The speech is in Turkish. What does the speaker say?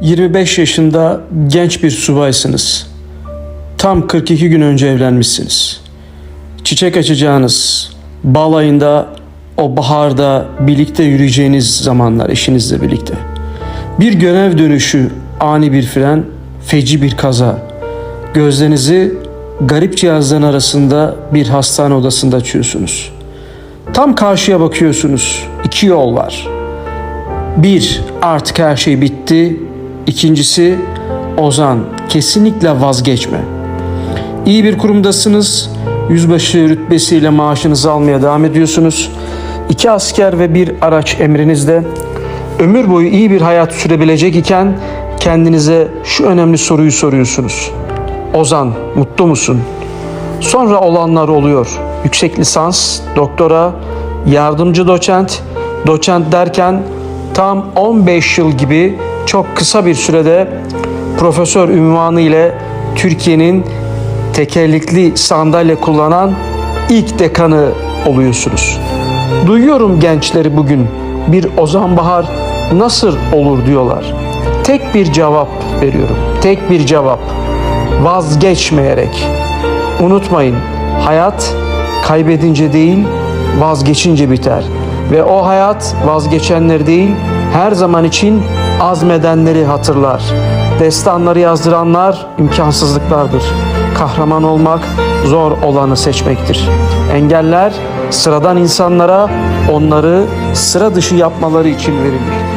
25 yaşında genç bir subaysınız. Tam 42 gün önce evlenmişsiniz. Çiçek açacağınız balayında o baharda birlikte yürüyeceğiniz zamanlar eşinizle birlikte. Bir görev dönüşü, ani bir fren, feci bir kaza. Gözlerinizi garip cihazların arasında bir hastane odasında açıyorsunuz. Tam karşıya bakıyorsunuz. İki yol var. Bir, artık her şey bitti. İkincisi, Ozan kesinlikle vazgeçme. İyi bir kurumdasınız. Yüzbaşı rütbesiyle maaşınızı almaya devam ediyorsunuz. İki asker ve bir araç emrinizde. Ömür boyu iyi bir hayat sürebilecek iken kendinize şu önemli soruyu soruyorsunuz. Ozan, mutlu musun? Sonra olanlar oluyor. Yüksek lisans, doktora, yardımcı doçent, doçent derken tam 15 yıl gibi çok kısa bir sürede profesör ünvanı ile Türkiye'nin tekerlekli sandalye kullanan ilk dekanı oluyorsunuz. Duyuyorum gençleri bugün bir Ozan Bahar nasıl olur diyorlar. Tek bir cevap veriyorum. Tek bir cevap. Vazgeçmeyerek. Unutmayın hayat kaybedince değil vazgeçince biter. Ve o hayat vazgeçenleri değil her zaman için azmedenleri hatırlar. Destanları yazdıranlar imkansızlıklardır. Kahraman olmak zor olanı seçmektir. Engeller sıradan insanlara onları sıra dışı yapmaları için verilmiştir.